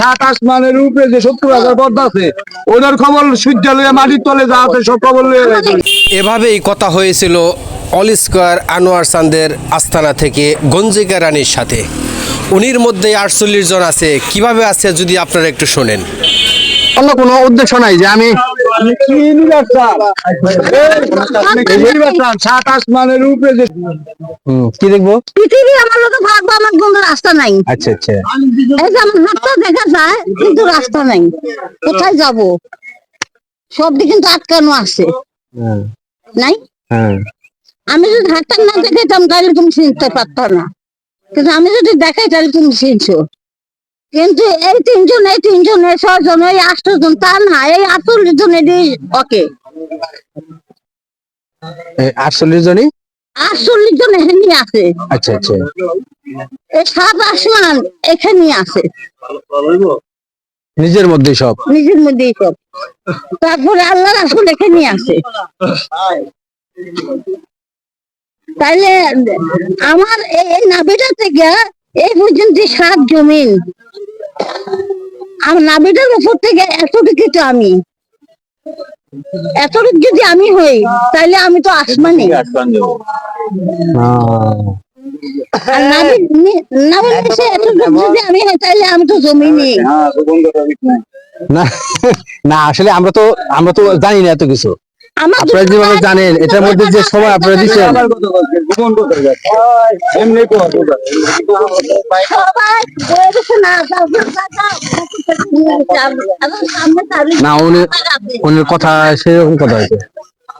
সাত আসমানের উপরে যে সত্তর হাজার পদ্মা আছে ওনার খবর সূর্য মাটির তলে যা আছে সব খবর এভাবেই কথা হয়েছিল অল স্কোয়ার আনোয়ার সান্দের আস্তানা থেকে গঞ্জিকা রানীর সাথে। উনির মধ্যে আটচল্লিশ জন আছে কীভাবে আছে যদি আপনারা একটু শোনেন। অন্য কোনো উদ্দেশ্য নাই যে আমি কি নিবার চান? এই, কি নিবার চান? সাত আসমানের উপরে যে কি দেখব? পৃথিবী আমার লোকে ভাগবো আমার কোনো রাস্তা নাই। আচ্ছা আচ্ছা। এই যে আমার হাতটা দেখা যায় কিন্তু রাস্তা নাই। কোথায় যাব? সব দিকে কিন্তু আটকানো আছে। নাই? হ্যাঁ। আমি যদি হাতটা না দেখাইতাম তাহলে তুমি চিনতে পারতাম না। কিন্তু আমি যদি দেখাই তাহলে তুমি চিনছো। কিন্তু এই তিনজন এই তিনজন এই ছজন এই আটজন তা না এই আটচল্লিশ জন এটি ওকে। আটচল্লিশ জনই? আটচল্লিশ জন এখানে আছে। আচ্ছা আচ্ছা। এই সাত আসমান এখানে আছে। নিজের মধ্যে সব? নিজের মধ্যেই সব। তারপরে আল্লাহ রাসুল এখানে আছে। তাইলে আমার এই নাভিটা থেকে এই পর্যন্ত সাত জমিন। আমার নাভিটার উপর থেকে এতটুকু তো আমি এতটুকু যদি আমি হই তাহলে আমি তো আসমানি নি- আসলে আমরা তো আমরা তো জানি না এত কিছু আপনারা যেভাবে জানেন এটার মধ্যে যে সময় আপনারা দিচ্ছেন না উনি উনির কথা সেরকম কথা হয়েছে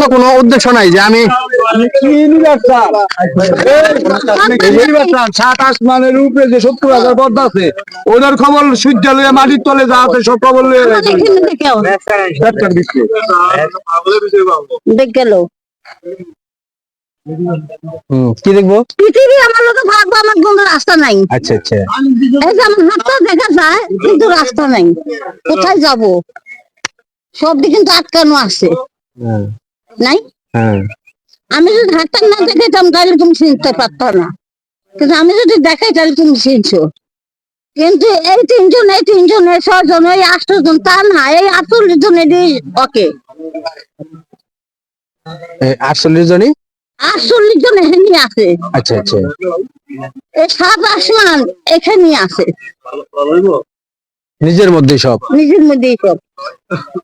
অন্য কোনো উদ্দেশ্য নাই যে আমি? সাত আসমানের উপরে যে সত্তর হাজার পদ্মা আছে ওনার খবর সূর্য লইয়া মাটির তলে যা আছে সব খবর লইয়া দেখ। গেল। কি দেখব? পৃথিবী আমার লোকে ভাগবো আমার কোনো রাস্তা নাই। আচ্ছা আচ্ছা। এই যে আমার হাতটা দেখা যায় কিন্তু রাস্তা নাই। কোথায় যাব? সব দিকে কিন্তু আটকানো আছে। হ্যাঁ, নাই? হ্যাঁ। আমি যদি হাতটা না দেখাইতাম তাহলে তুমি চিনতে পারতাম না। কিন্তু আমি যদি দেখাই তাহলে তুমি চিনছো। কিন্তু এই তিনজন এই তিনজন এই ছজন এই আটজন তা না এই আটচল্লিশ জন এটি ওকে। আটচল্লিশ জনই? আটচল্লিশ জন এখানে আছে। আচ্ছা আচ্ছা। এই সাত আসমান এখানে আছে। নিজের মধ্যে সব। নিজের মধ্যেই সব।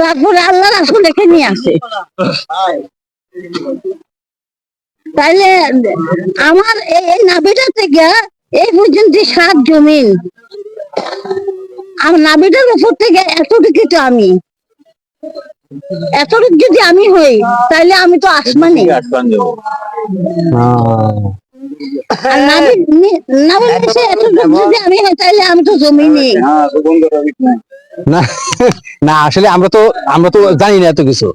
তারপরে আল্লাহ রাসুল এখানে আছে তাইলে আমার এই নাভিটা থেকে এই পর্যন্ত সাত জমিন আমার নাভিটার উপর থেকে এতটুকু তো আমি। এতটুকু যদি আমি হই তাহলে আমি তো আসমানি। নি- নাভির যদি আমি তাহলে আমি তো জমিনি না না আসলে আমরা তো আমরা তো জানি না এত কিছু।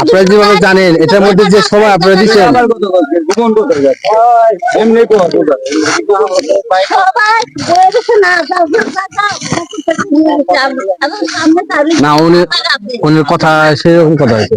আপনারা যেভাবে জানেন এটার মধ্যে যে সময় আপনারা দিচ্ছেন। না উনি উনির কথা সেরকম কথা হয়েছে